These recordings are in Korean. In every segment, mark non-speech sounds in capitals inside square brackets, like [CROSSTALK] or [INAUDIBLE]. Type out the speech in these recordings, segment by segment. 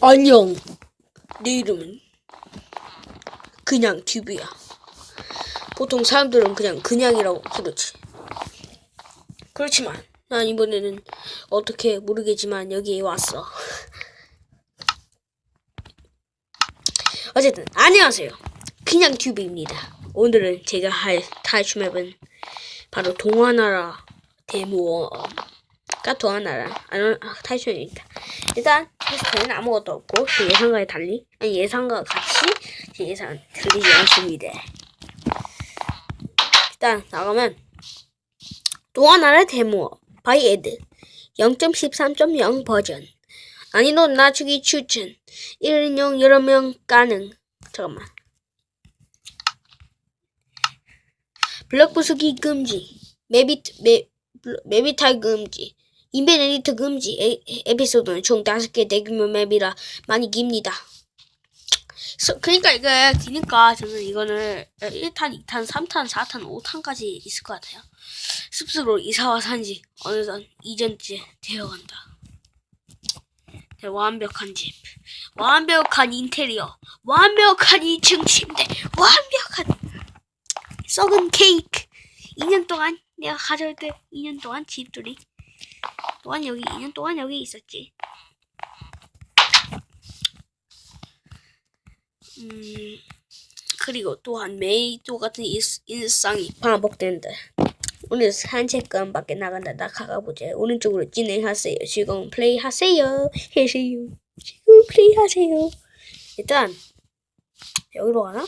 안녕. 내 이름은 그냥 튜브야. 보통 사람들은 그냥 그냥이라고 부르지. 그렇지만 난 이번에는 어떻게 모르겠지만 여기에 왔어. [LAUGHS] 어쨌든 안녕하세요. 그냥 튜브입니다. 오늘은 제가 할 탈출 맵은 바로 동화나라 대모험과 동화나라 아, 탈출입니다. 일단 테스트는 아무것도 없고 제 예상과에 달리 아니 예상과 같이 제 예상 들리지 않습니다. 일단 나가면 동화나라 대모험 바이 에드 0.13.0 버전. 난이도 낮추기 추천. 1인용 여러 명 가능. 잠깐만. 블럭 부수기 금지. 맵이 맵 맵이 탈 금지 에디터 금지 에, 에피소드는 총 5개 대규모 맵이라 많이 깁니다. 서, 그러니까 이게 기니까 저는 이거는 1탄, 2탄, 3탄, 4탄, 5탄까지 있을 것 같아요. 숲으로 이사와 산지 어느덧 이전째 되어간다. 네, 완벽한 집, 완벽한 인테리어, 완벽한 2층 침대, 완벽한 썩은 케이크. 2년 동안 내가 가져올 때 2년 동안 집들이 또한 여기 2년 동안 여기 있었지. 음 그리고 또한 똑같은 일, 일상이 반복된다. 오늘 산책감 밖에 나간다. 나가가 보자. 오른쪽으로 진행하세요. 지금 플레이 하세요. 해세요. 지금 플레이 하세요. 일단 여기로 가나?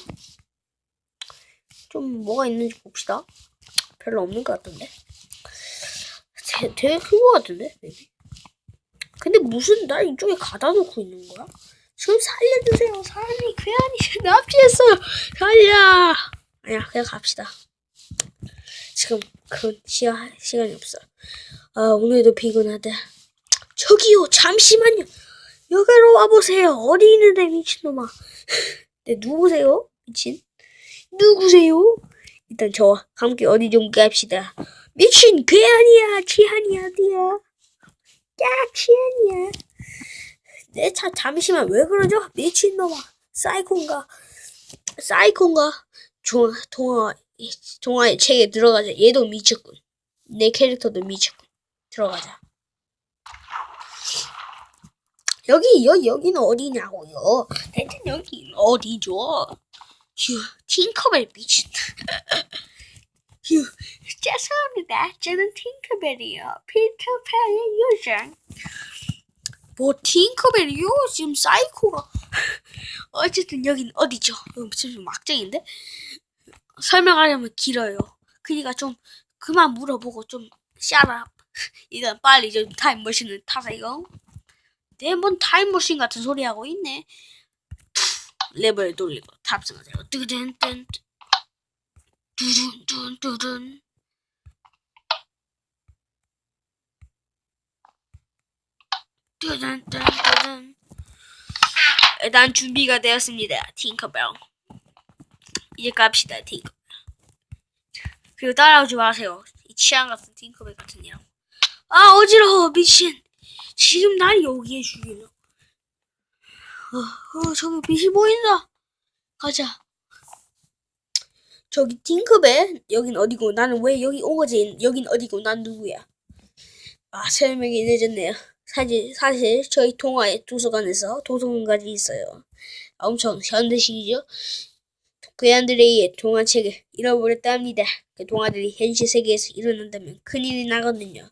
좀 뭐가 있는지 봅시다. 별로 없는 것 같은데. 되, 되게 큰것 같은데. 근데 무슨 날 이쪽에 가다 놓고 있는 거야? 좀 살려주세요. 사람이 괴한이 납치했어요. [LAUGHS] 살려. 아니야, 그냥 갑시다. 지금 그런 시간, 시간이 없어. 아, 오늘도 피곤하다. 저기요, 잠시만요. 여기로 와보세요. 어디 있는데, 미친놈아. [LAUGHS] 네, 누구세요? 미친? 누구세요? 일단 저와 함께 어디 좀 갑시다. 미친 괴한이야, 취한이 어디야? 야, 취한이야. 내 차 잠시만 왜 그러죠? 미친놈아. 사이콘가. 사이콘가. 종, 동화, 동화의 책에 들어가자. 얘도 미쳤군. 내 캐릭터도 미쳤군. 들어가자. 여기, 여, 여기는 어디냐고요? 대체 여기 어디죠? 휴, 팅커벨 미친. 휴, [LAUGHS] 죄송합니다. 저는 팅커벨이요. 피터팬의 요정. 뭐 팅커벨이요? 지금 사이코가. [LAUGHS] 어쨌든 여긴 어디죠? 여기 무슨 막장인데? 설명하려면 길어요. 그니까 좀 그만 물어보고 좀 샤라. 이건 [LAUGHS] 빨리 좀 타임머신을 타세요. 내뭔 타임머신 같은 소리 하고 있네. 레벨 돌리고 탑승하세요. 뜨든뜬 두둔 두둔 뜨든 뜨든 일단 준비가 되었습니다. 팅커벨 이제 갑시다 팅커벨 그리고 따라오지 마세요. 이 취향 같은 팅커벨 같은 냥. 아 어지러워 미친. 지금 날 여기에 죽이려. 어, 어 저기 빛이 보인다. 가자. 저기 팅커벨 여긴 어디고 나는 왜 여기 온 거지? 여긴 어디고 난 누구야? 아 설명이 늦었네요. 사실 사실 저희 동화의 도서관에서 도서관까지 있어요. 엄청 현대식이죠. 괴한들에 의해 동화책을 잃어버렸다 합니다. 그 동화들이 현실 세계에서 일어난다면 큰일이 나거든요.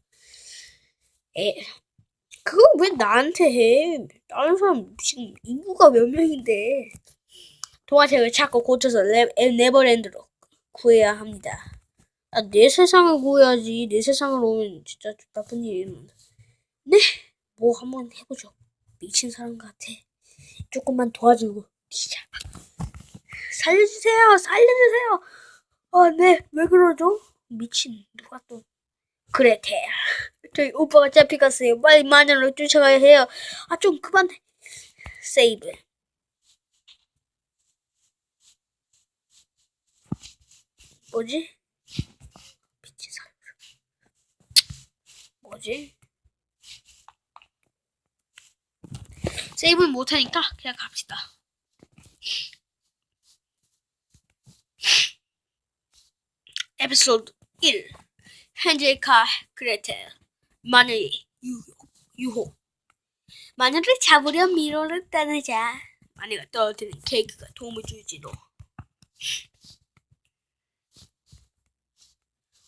에, 그거 왜 나한테 해? 다른 사람 지금 인구가 몇 명인데. 동화책을 찾고 고쳐서 레, 네버랜드로 구해야 합니다. 아, 내 세상을 구해야지. 내 세상으로 오면 진짜 나쁜 일이 일어난다. 네, 뭐 한번 해보죠. 미친 사람 같아. 조금만 도와주고 기자. 살려주세요, 살려주세요. 아, 네, 왜 그러죠? 미친 누가 또 그래 대. [LAUGHS] 저희 오빠가 잡혀갔어요. 빨리 마녀로 쫓아가야 해요. 아, 좀 그만. 세이브. 뭐지? 미친 사람. 뭐지? 세이브는 못하니까 그냥 갑시다. 에피소드 1 헨젤카 그레텔 마녀의 유혹, 마녀를 잡으려 미로를 따르자. 마녀가 떨어뜨린 케이크가 도움을 줄지도.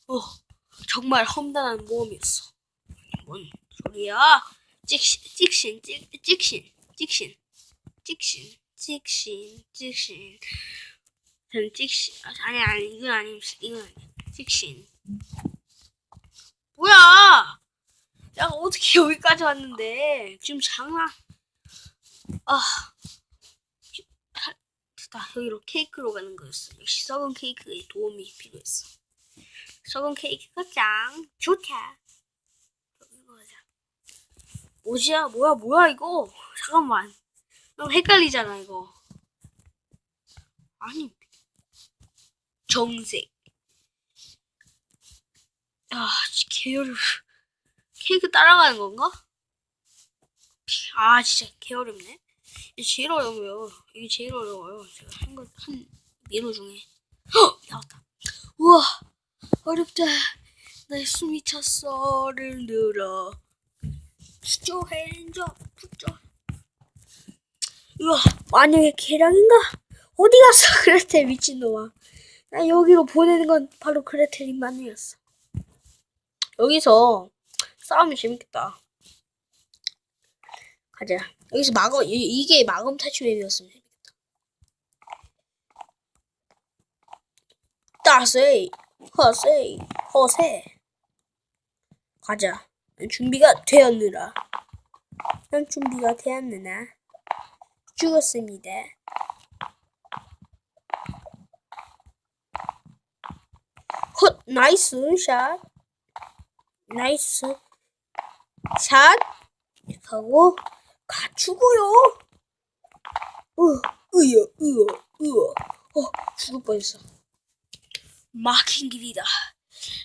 어, 정말 험난한 모험이었어. 뭔 소리야? 찍신 찍신 찍 찍신 찍신. 찍신. 찍신. 찍신. 저는 찍신. 아, 아니 아니 이건 아니 이건 아니 찍신. 뭐야! 야 어떻게 여기까지 왔는데? 지금 장난. 아. 하- 됐다 여기로 케이크로 가는 거였어. 역시 썩은 케이크의 도움이 필요했어. 썩은 케이크가 짱. 좋다. 뭐지야? 뭐야? 뭐야 이거 잠깐만. 너무 헷갈리잖아 이거. 아니. 정색. 아 개어려 케이크 따라가는 건가? 아 진짜 개어렵네. 이게 제일 어려워요. 이게 제일 어려워요. 제가 한 거 한 미로 중에. 헉! 나왔다. 우와! 어렵다. 내 숨이 찼어를 늘어. 핸저 푸조 우와 만약에 계량인가? 어디 갔어 [LAUGHS] 그레텔 미친놈아. 나 여기로 보내는 건 바로 그레텔이만이었어. 여기서 싸우면 재밌겠다. 가자. 여기서 마검 이, 이게 마검 탈출 맵이었으면 재밌겠다. 따세이 허세이 허세. 가자. 난 준비가 되었느라. 난 준비가 되었느나 죽었습니다. 헛 나이스 샷. 나이스 샷. 하고 갖추고요. 으 으여 으여 으여. 어 죽을 뻔했어. 막힌 길이다.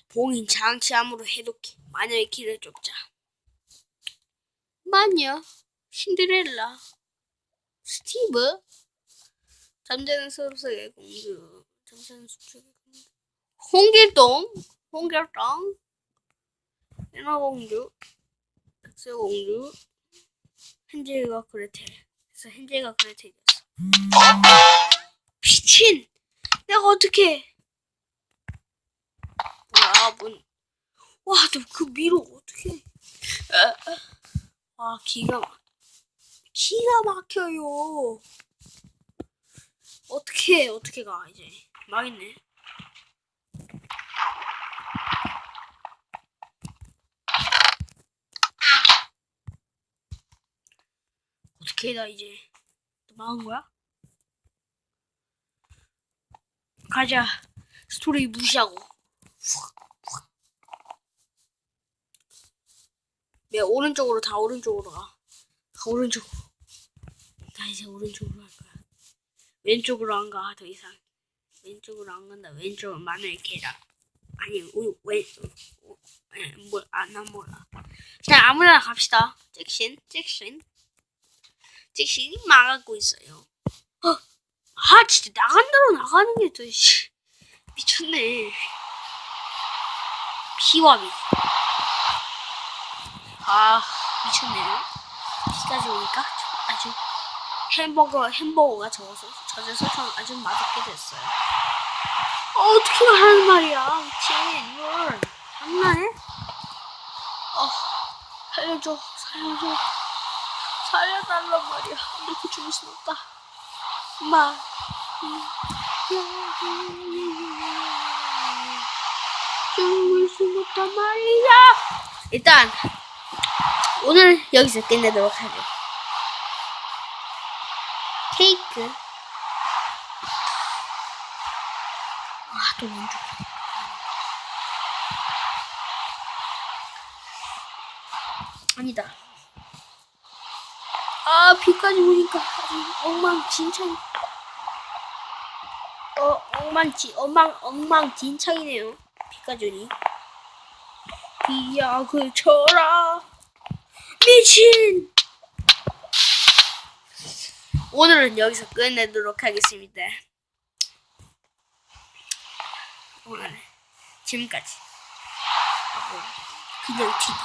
봉인 장치함으로 해독해. 마녀의 길을 쫓자. 마녀 신데렐라 스티브? 잠자는 숲속의 공주. 잠자는 숲속의 공주. 홍길동? 홍길동? 인어공주? 백설공주? 헨젤과 그레텔 그래서 헨젤과 그레텔이었어. 미친! 내가 어떻게? 뭐야 뭔와 너그 미로 어떻게? 아 기가 막 기가 막혀요 어떻게 어떻게 가 이제 망했네 어떻게 나 이제 또 망한 거야? 가자 스토리 무시하고 내 오른쪽으로 다 오른쪽으로 가. 다 오른쪽으로. 나 이제 오른쪽으로 갈 거야. 왼쪽으로 안 가, 더 이상. 왼쪽으로 안 간다. 왼쪽은 마늘 계란. 아니, 오, 왼, 오, 아니, 뭐, 아, 난 몰라. 그냥 아무나 갑시다. 잭신, 잭신. 잭신이 망하고 있어요. 어, 아, 진짜 나간 대로 나가는 게 더, 씨. 미쳤네. 피와 미. 아 미쳤네요. 비까지 오니까 아주 햄버거 햄버거가 적어서 젖어서 좀 아주 맛없게 됐어요. 어, 어떻게 하는 말이야, 미친 이걸 장난해? 어 살려줘 살려줘 살려달란 말이야. 이렇게 죽을 순 없다. 마. 죽을 순 없단 말이야. 일단 오늘 여기서 끝내도록 하죠. 케이크. 아, 또 왼쪽. 아니다. 아, 비까지 오니까 엉망진창. 어, 엉망지, 엉망, 엉망진창이네요. 비까지 오니. 비약을 쳐라. 미친! 오늘은 여기서 끝내도록 하겠습니다. 오늘 지금까지 그냥 계세요.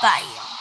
빠이요.